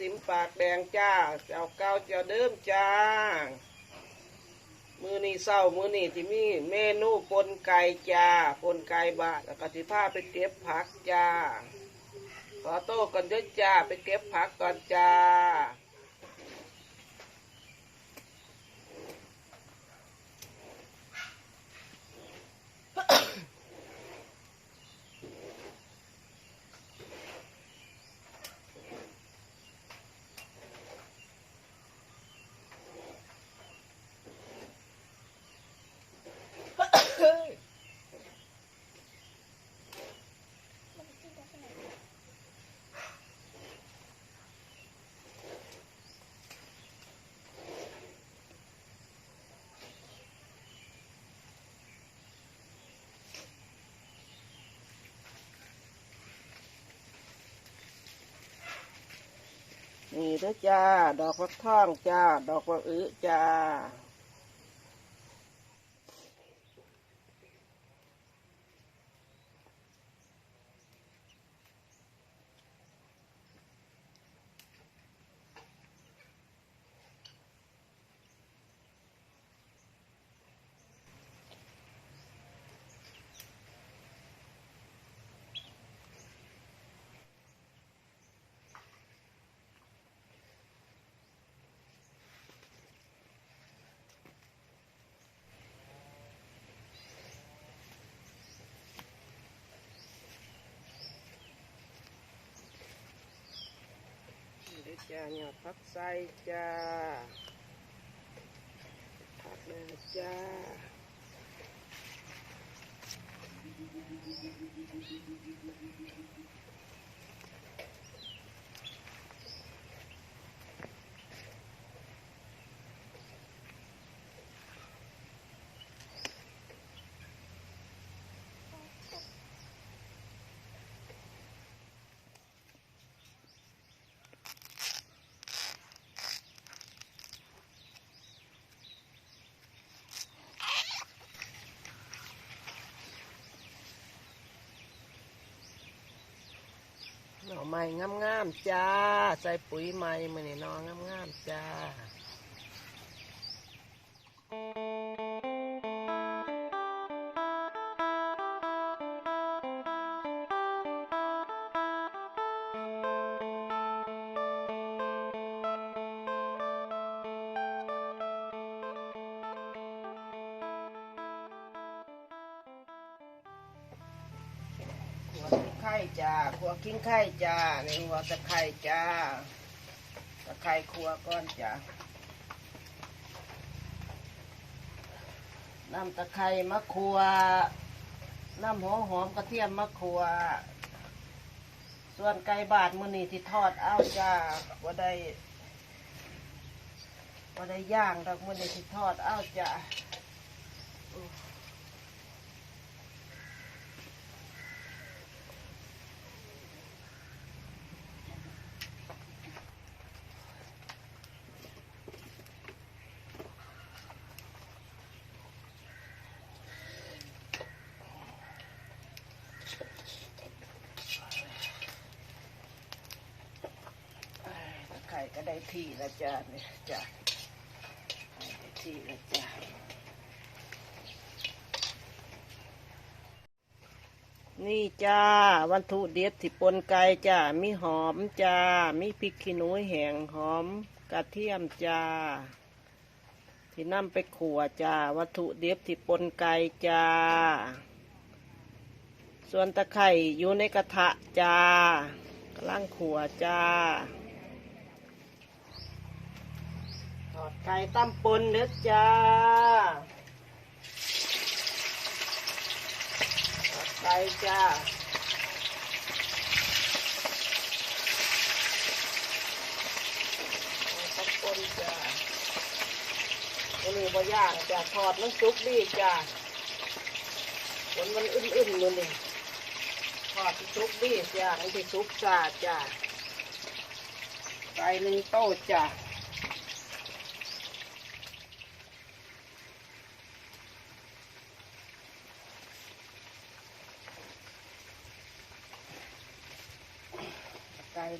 สิมปากแดงจ้าเจ้าเก่าเจ้าเดิมจ้า มือนี่เศร้ามือนี่ที่มีเมนูปนไก่จ้าปนไก่บาทแล้วก็สิพาไปเก็บผักจ้าขอโต้ก่อนเด้อจ้าไปเก็บผักก่อนจ้า นี่เด้อจ้า ดอกฟักทองจ้า ดอกฟักอื้อจ้า นี่เด้อจ้าเนี่ยผักใส่จ้า ผักเลยนะจ้า หน่อไม้งามๆจ้า ใส่ปุ๋ยใหม่มาเนี่ยนองามๆจ้า ข่จ้าหัวกิ้งไข่จ้าในหัวตะไคร่จ้าตะไคร่ครัวก้อนจ้าน้ำตะไคร่มะครัวน้ำหัวหอมกระเทียมมะครัว ส่วนไก่บาดมือนี่ที่ทอดเอาจ้าว่าได้ว่าได้ย่างดอกมือนี่ที่ทอดเอาจ้า ไข่ก็ได้ที่ล้วจ้าเนี่ยจ้าไข่ได้ที่ล้วจ้านี่จ้าวันถุเด็ดที่ปนไก่จ้ามีหอมจ้ามีพริกขี้หนูแห้งหอมกระเทียมจ้าที่นำไปขัวจ้าวัตถุเด็ดที่ปนไก่จ้า ส่วนตะไคร่อยู่ในกระทะจ้ากำลังขัวจ้า ท อดไก่ตั้มปนเด้อจ้าทอดไก่จ้าตั้มปนจ้าอันนี้บ่ย่างจ้าทอดมันสุกดีจ้าผลมันอึ้นๆเลยนี่ทอดสุกดีจ้าอันที่สุกจ้าจ้าไก่หนึ่งโต๊ะจ้า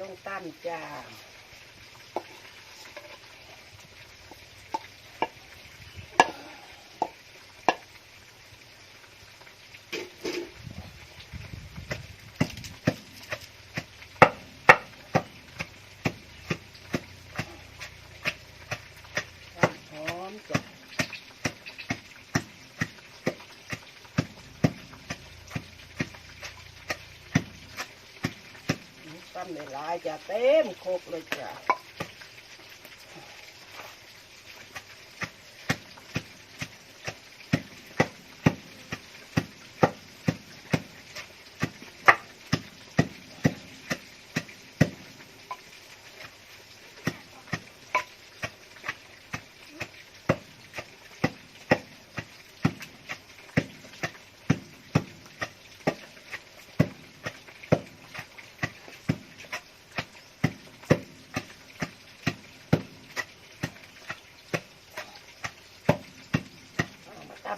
ลงตั้นจ้าำในลายจะเต็มครกเลยจ้ะ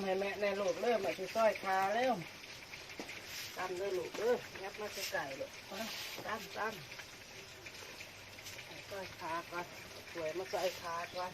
ให้แม่ในลูกเริ่มมาที่ซอยคาเร็วตำเลยลูกเด้อยับมาจะไก่เลยมาตำตำใส่ซอยคาก่อนสวยมาซอยคาก่อน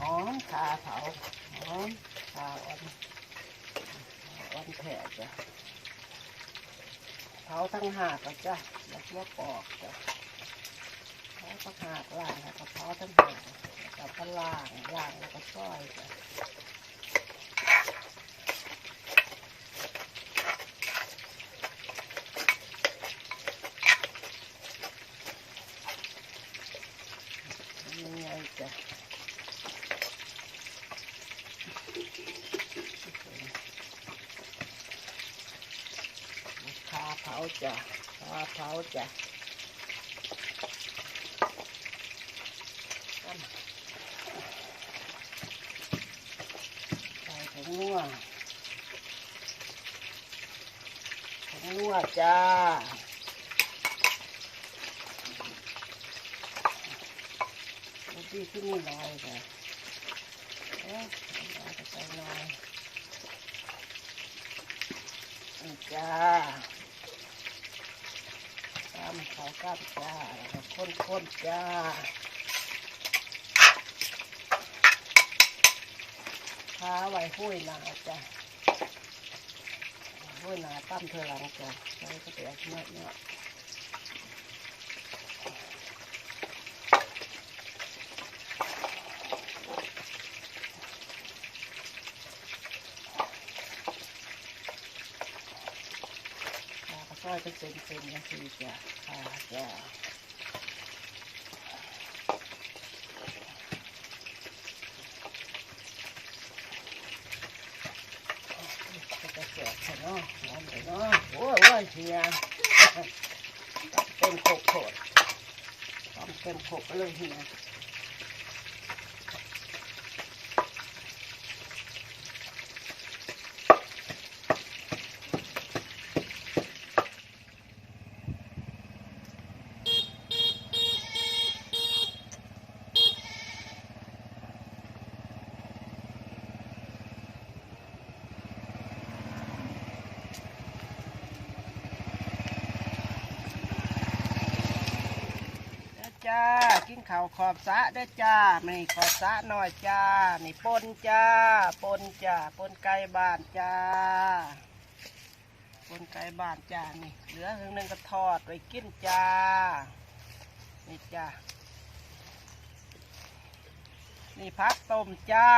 หอมขาเผาหอมขาอ่อนอ่อนแผล จ้ะเผาทั้งหากจ้ะแล้วก็ปอกจ้ะเผาทั้งหากล่างแล้วก็เผาทั้งหากแล้วก็ล่างล่างแล้วก็ซอยจ้ะยังไงจ้ะ ขาเผาจ้ะขาเผา จ้ะใส่ผงนัวผงนัวจ้าดูดีขึ้นนิดหน่อยจ้ะเอ๊ะเอาไปใส่หน่อยจ้า ตามเขากับจ้าแล้วก็ข้นข้นๆจ้าขาไว้ห้วยนาจ้าห้วยนาตั้มเธอหลังจ้าใส่กระเดียกเนื้อเนื้อ อยเป็นเส้นๆอย่างนี้จ้าขาจ้าก็จะเสียบเนาะน้ำไปเนาะโอ้ยโอ้ยเฮียเป็นโขกโขดทำเป็นโขกไปเลยเฮียเด้อจ้า ข้าขอบสะเด้จ้านี่ขอบสะหน่อยจ้า นี่ปนจ้าปนจ้าปนไก่บ้านจ้าปนไก่บ้านจ้านี่ เหลือหึงหนึ่งก็ทอดไว้กินจ้า นี่จ้านี่พักต้มจ้า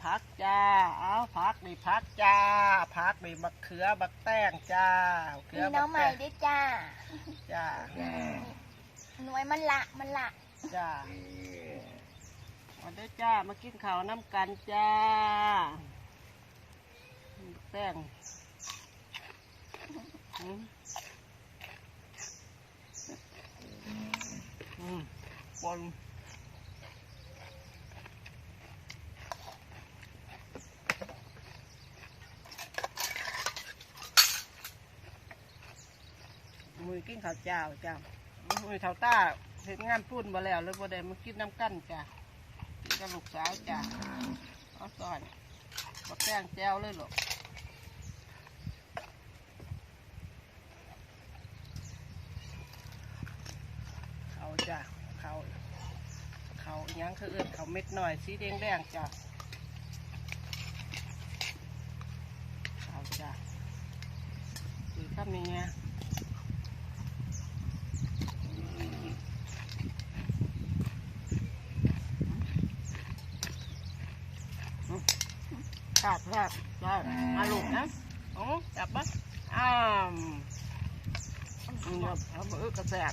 นี่ก็พักจ้า เอาพักนี่พักจ้าพักนี่บักเขือบักแต้งจ้าเขืมีอน้บัองกใหม่แต้งด้วยจ้า จ้า หน่วยมันละมันละ จ้ามาเด้อจ้า มากินข้าวน้ำกันจ้าแป้งอืมอืมบอลมือ กินข้าวเจ้าจ้ามือเท่าต้าเห็นงานปุ้นมาแล้วเลยบ่ได้มากินน้ำกั้นจ้ากินกับลูกสาวจ้าเอาซอยบักแป้งแจ้วเลยหรอกเขาจ้าเขาเขาอิหยังคือเอื่นเขาเม็ดหน่อยสีแดงแดงจ้าเขาจ้าคือทำยัง ไงขาดขาดได้มาลูกนะโอ้จับปะอ้ามอย่าเอามือกระแสบ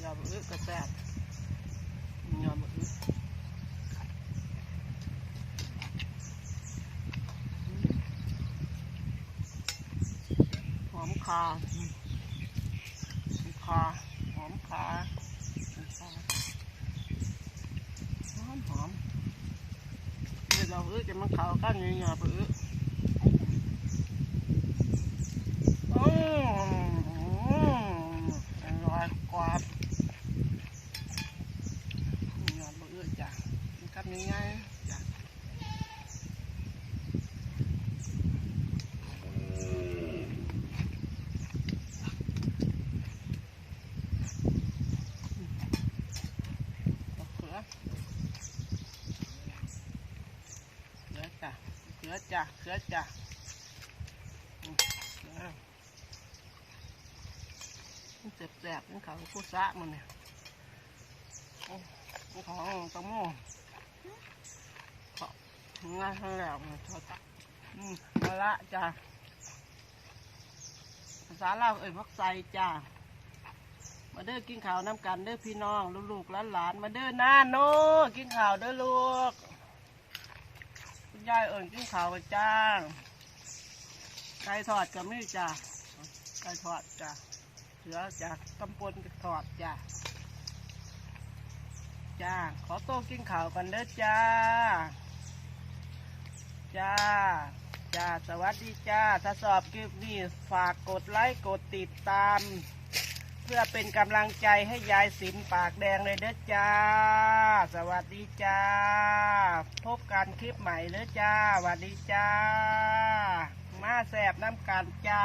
อย่ามือกระแสบอย่ามือหอมคาคาหอมคาหอมหอม เดี๋ยวเราเออจะมันเข่ากันยังไงเพื่อโอ้อร่อยกว่าเงาเบื่อจ้ะมันทำยังไงจ้ะมะเขือ เขือจ้ะ เขือจ้ะเขือจ้ะมันเจ็บแสบมันเขาผู้ซะมันเนี่ยมันของตะโม่เขางานทั้งแล้วมันทอดอืมาละจ้ะภาษาลาวเอ่ยพักใส่จ้ะมาเด้อกินข้าวน้ำกันเด้อพี่น้องลูกๆหลานมาเด้อหน้าโน่กินข้าวเด้อลูก ยายเอิ่นกินข้าวกับจ้าไก่ทอดกับมีจ้าไก่ทอดจ้าเสือจ้าตำปนกับทอดจ้าจ้า ขอโต๊ะกินข้าวกันเด้อจ้า จ้า จ้า สวัสดีจ้า ถ้าสอบคลิปนี้ฝากกดไลค์ กดติดตาม พื่อเป็นกำลังใจให้ยายสินปากแดงเลยเด้อจ้า สวัสดีจ้า พบกันคลิปใหม่เด้อจ้าสวัสดีจ้า มาแสบน้ำกันจ้า